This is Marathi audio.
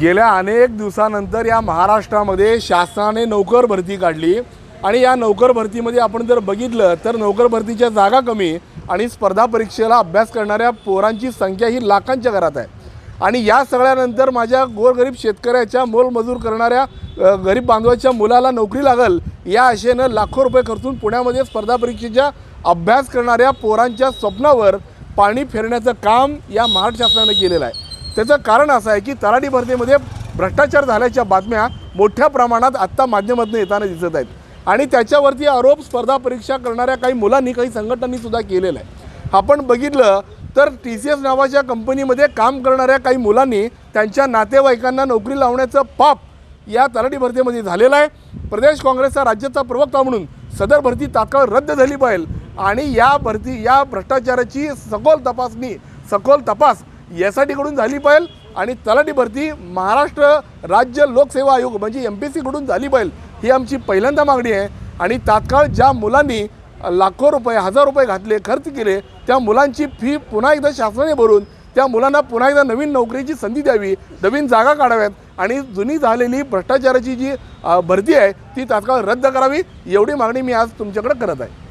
गेल्या अनेक दिवसानंतर या महाराष्ट्रामध्ये शासनाने नोकर भरती काढली. आणि या नोकर भरतीमध्ये आपण जर बघितलं तर नोकर भरतीच्या जागा कमी आणि स्पर्धा परीक्षेला अभ्यास करणाऱ्या पोरांची संख्या ही लाखांच्या घरात आहे. आणि या सगळ्यानंतर माझ्या गोरगरीब शेतकऱ्याच्या मोलमजूर करणाऱ्या गरीब बांधवाच्या मुलाला नोकरी लागल या आशेनं लाखो रुपये खर्चून पुण्यामध्ये स्पर्धा परीक्षेच्या अभ्यास करणाऱ्या पोरांच्या स्वप्नावर पाणी फेरण्याचं काम या महाराष्ट्र शासनाने केलेलं आहे. त्याचं कारण असं आहे की तलाठी भरतीमध्ये भ्रष्टाचार झाल्याच्या बातम्या मोठ्या प्रमाणात आत्ता माध्यमातून येताना दिसत आहेत. आणि त्याच्यावरती आरोप स्पर्धा परीक्षा करणाऱ्या काही मुलांनी काही संघटनांनी सुद्धा केलेला आहे. आपण बघितलं तर टी सी एस नावाच्या कंपनीमध्ये काम करणाऱ्या काही मुलांनी त्यांच्या नातेवाईकांना नोकरी लावण्याचं पाप या तलाठी भरतीमध्ये झालेलं आहे. प्रदेश काँग्रेसचा राज्याचा प्रवक्ता म्हणून सदर भरती तात्काळ रद्द झाली पाहिजे. आणि या भरती या भ्रष्टाचाराची सखोल तपासणी सखोल तपास एस आय टीकडून झाली पाहिजे आणि तलाठी भरती महाराष्ट्र राज्य लोकसेवा आयोग म्हणजे एम पी सीकडून झाली पाहिजे ही आमची पहिल्यांदा मागणी आहे. आणि तात्काळ ज्या मुलांनी लाखो रुपये हजार रुपये घातले खर्च केले त्या मुलांची फी पुन्हा एकदा शासनाने भरून त्या मुलांना पुन्हा एकदा नवीन नोकरीची संधी द्यावी नवीन जागा काढाव्यात आणि जुनी झालेली भ्रष्टाचाराची जी भरती आहे ती तात्काळ रद्द करावी एवढी मागणी मी आज तुमच्याकडे करत आहे.